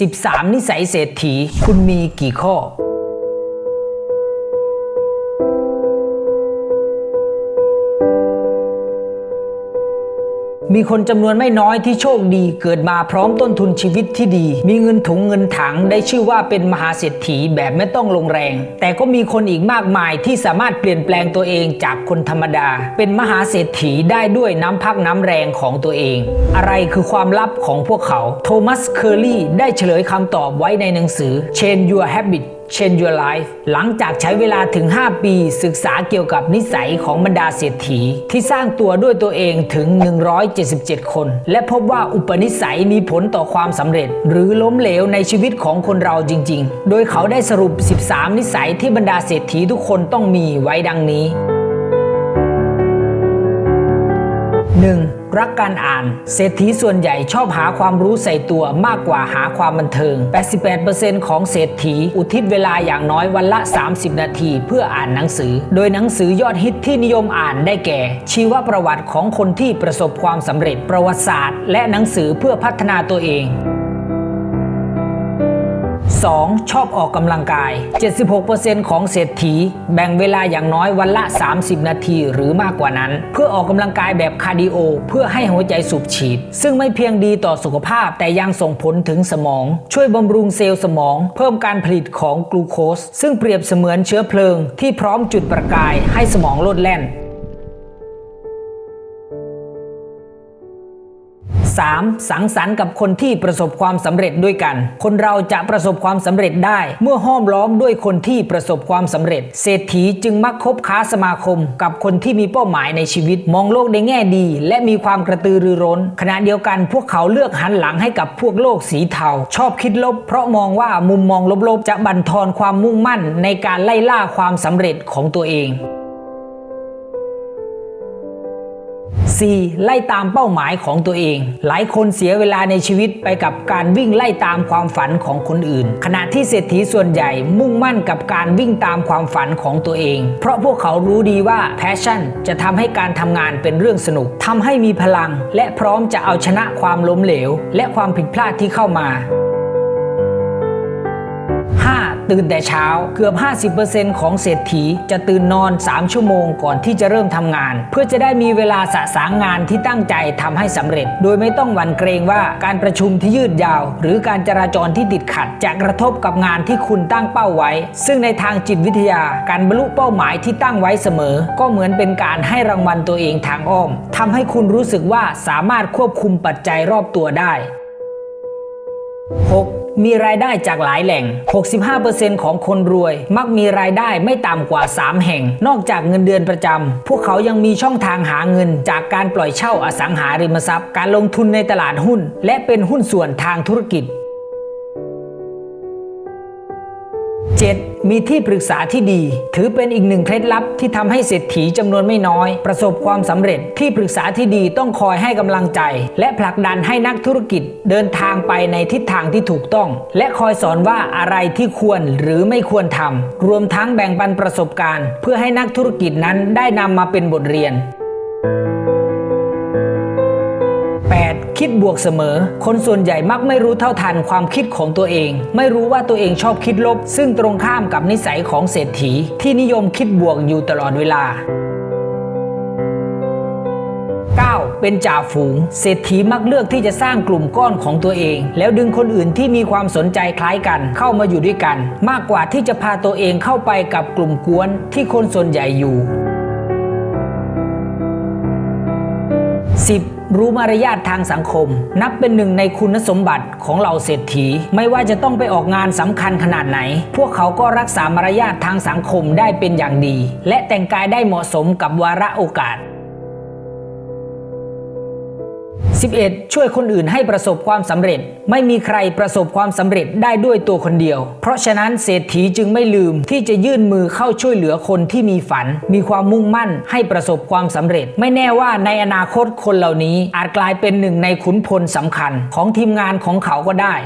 13 นิสัยเศรษฐี คุณมีกี่ข้อ มีคนจำนวนไม่น้อยที่โชคดีเกิดมาพร้อมต้นทุนชีวิตที่ดี มีเงินถุงเงินถังได้ชื่อว่าเป็นมหาเศรษฐีแบบไม่ต้องลงแรง แต่ก็มีคนอีกมากมายที่สามารถเปลี่ยนแปลงตัวเองจากคนธรรมดา เป็นมหาเศรษฐีได้ด้วยน้ำพักน้ำแรงของตัวเอง อะไรคือความลับของพวกเขา โทมัส เคอร์รี่ได้เฉลยคำตอบไว้ในหนังสือ Change Your Habit Change Your Life หลังจากใช้เวลาถึง 5 ปี ศึกษาเกี่ยวกับนิสัยของบรรดาเศรษฐี ที่สร้างตัวด้วยตัวเองถึง 177 คน และพบว่าอุปนิสัยมีผลต่อความสำเร็จ หรือล้มเหลวในชีวิตของคนเราจริง ๆ โดยเขาได้สรุป 13 นิสัยที่บรรดาเศรษฐีทุกคนต้องมีไว้ดังนี้ 1. รักการอ่าน เศรษฐีส่วนใหญ่ชอบหาความรู้ใส่ตัวมากกว่าหาความบันเทิง 88%ของเศรษฐีอุทิศเวลาอย่างน้อยวันละ 30 นาที เพื่ออ่านหนังสือ โดยหนังสือยอดฮิตที่นิยมอ่านได้แก่ ชีวประวัติของคนที่ประสบความสำเร็จประวัติศาสตร์ และหนังสือเพื่อพัฒนาตัวเอง 2. ชอบออกกำลังกาย 76%ของเศรษฐี แบ่งเวลาอย่างน้อยวันละ 30 นาทีหรือมากกว่านั้น เพื่อออกกำลังกายแบบคาร์ดิโอ เพื่อให้หัวใจสูบฉีด ซึ่งไม่เพียงดีต่อสุขภาพแต่ยังส่งผลถึงสมอง ช่วยบำรุงเซลล์สมอง เพิ่มการผลิตของกลูโคส ซึ่งเปรียบเสมือนเชื้อเพลิง ที่พร้อมจุดประกายให้สมองโลดแล่น 3. สังสรรค์กับคนที่ประสบความสำเร็จด้วยกัน คนเราจะประสบความสำเร็จได้ เมื่อห้อมล้อมด้วยคนที่ประสบความสำเร็จ เศรษฐีจึงมักคบค้าสมาคม กับคนที่มีเป้าหมายในชีวิต มองโลกในแง่ดี และมีความกระตือรือร้น ขณะเดียวกันพวกเขาเลือกหันหลังให้กับพวกโลกสีเทา ชอบคิดลบ เพราะมองว่ามุมมองลบๆ จะบั่นทอนความมุ่งมั่นในการไล่ล่าความสำเร็จของตัวเอง 4. ไล่ตามเป้าหมายของตัวเอง หลายคนเสียเวลาในชีวิตไปกับการวิ่งไล่ตามความฝันของคนอื่น ขณะที่เศรษฐีส่วนใหญ่มุ่งมั่นกับการวิ่งตามความฝันของตัวเอง เพราะพวกเขารู้ดีว่า passion จะทำให้การทำงานเป็นเรื่องสนุกทำให้มีพลัง และพร้อมจะเอาชนะความล้มเหลว และความผิดพลาดที่เข้ามา 5. ตื่นแต่เช้าเกือบ 50%ของเศรษฐีจะตื่นนอน 3 ชั่วโมงก่อนที่จะเริ่มทำงาน เพื่อจะได้มีเวลาสะสางงานที่ตั้งใจทำให้สำเร็จ โดยไม่ต้องหวั่นเกรงว่าการประชุมที่ยืดยาว หรือการจราจรที่ติดขัด จะกระทบกับงานที่คุณตั้งเป้าไว้ ซึ่งในทางจิตวิทยา การบรรลุเป้าหมายที่ตั้งไว้เสมอ ก็เหมือนเป็นการให้รางวัลตัวเองทางอ้อมทำให้คุณรู้สึกว่าสามารถควบคุมปัจจัยรอบตัวได้ 6. มีรายได้จากหลายแหล่ง 65%ของคนรวย มักมีรายได้ไม่ต่ำกว่า 3 แห่ง นอกจากเงินเดือนประจำ พวกเขายังมีช่องทางหาเงิน จากการปล่อยเช่าอสังหาริมทรัพย์ การลงทุนในตลาดหุ้น และเป็นหุ้นส่วนทางธุรกิจ 7. มีที่ปรึกษาที่ดี ถือเป็นอีกหนึ่งเคล็ดลับที่ทำให้เศรษฐีจำนวนไม่น้อย ประสบความสำเร็จที่ปรึกษาที่ดีต้องคอยให้กำลังใจ และผลักดันให้นักธุรกิจเดินทางไปในทิศทางที่ถูกต้อง และคอยสอนว่าอะไรที่ควรหรือไม่ควรทำรวมทั้งแบ่งปันประสบการณ์ เพื่อให้นักธุรกิจนั้นได้นำมาเป็นบทเรียน 8. คิดบวกเสมอ คนส่วนใหญ่มักไม่รู้เท่าทันความคิดของตัวเอง ไม่รู้ว่าตัวเองชอบคิดลบ ซึ่งตรงข้ามกับนิสัยของเศรษฐี ที่นิยมคิดบวกอยู่ตลอดเวลา 9. เป็นจ่าฝูง เศรษฐีมักเลือกที่จะสร้างกลุ่มก้อนของตัวเอง แล้วดึงคนอื่นที่มีความสนใจคล้ายกัน เข้ามาอยู่ด้วยกัน มากกว่าที่จะพาตัวเองเข้าไปกับกลุ่มกวนที่คนส่วนใหญ่อยู่ รู้มารยาททางสังคม นับเป็นหนึ่งในคุณสมบัติของเหล่าเศรษฐี ไม่ว่าจะต้องไปออกงานสำคัญขนาดไหน พวกเขาก็รักษามารยาททางสังคมได้เป็นอย่างดี และแต่งกายได้เหมาะสมกับวาระโอกาส 11. ช่วยคนอื่นให้ประสบความสำเร็จ ไม่มีใครประสบความสำเร็จได้ด้วยตัวคนเดียว เพราะฉะนั้นเศรษฐีจึงไม่ลืมที่จะยื่นมือเข้าช่วยเหลือคนที่มีฝัน มีความมุ่งมั่นให้ประสบความสำเร็จ ไม่แน่ว่าในอนาคตคนเหล่านี้อาจกลายเป็นหนึ่งในขุนพลสำคัญของทีมงานของเขาก็ได้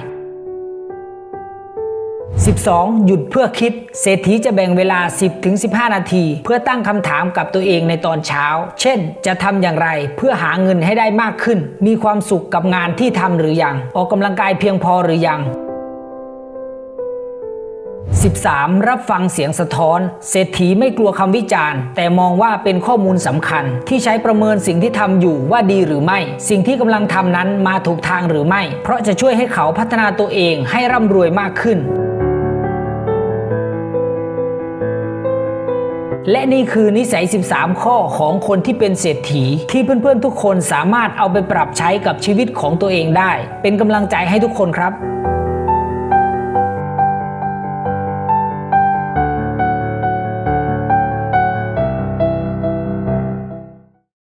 12. หยุดเพื่อคิด เศรษฐีจะแบ่งเวลา 10-15 นาที เพื่อตั้งคำถามกับตัวเองในตอนเช้า เช่น จะทำอย่างไรเพื่อหาเงินให้ได้มากขึ้น มีความสุขกับงานที่ทำหรือยัง ออกกำลังกายเพียงพอหรือยัง 13. รับฟังเสียงสะท้อน เศรษฐีไม่กลัวคำวิจารณ์ แต่มองว่าเป็นข้อมูลสำคัญ ที่ใช้ประเมินสิ่งที่ทำอยู่ว่าดีหรือไม่ สิ่งที่กำลังทำนั้นมาถูกทางหรือไม่ เพราะจะช่วยให้เขาพัฒนาตัวเองให้ร่ำรวยมากขึ้น และนี่คือนิสัย 13 ข้อของคนที่เป็นเศรษฐี ที่เพื่อนๆทุกคนสามารถเอาไปปรับใช้กับชีวิตของตัวเองได้ เป็นกำลังใจให้ทุกคนครับ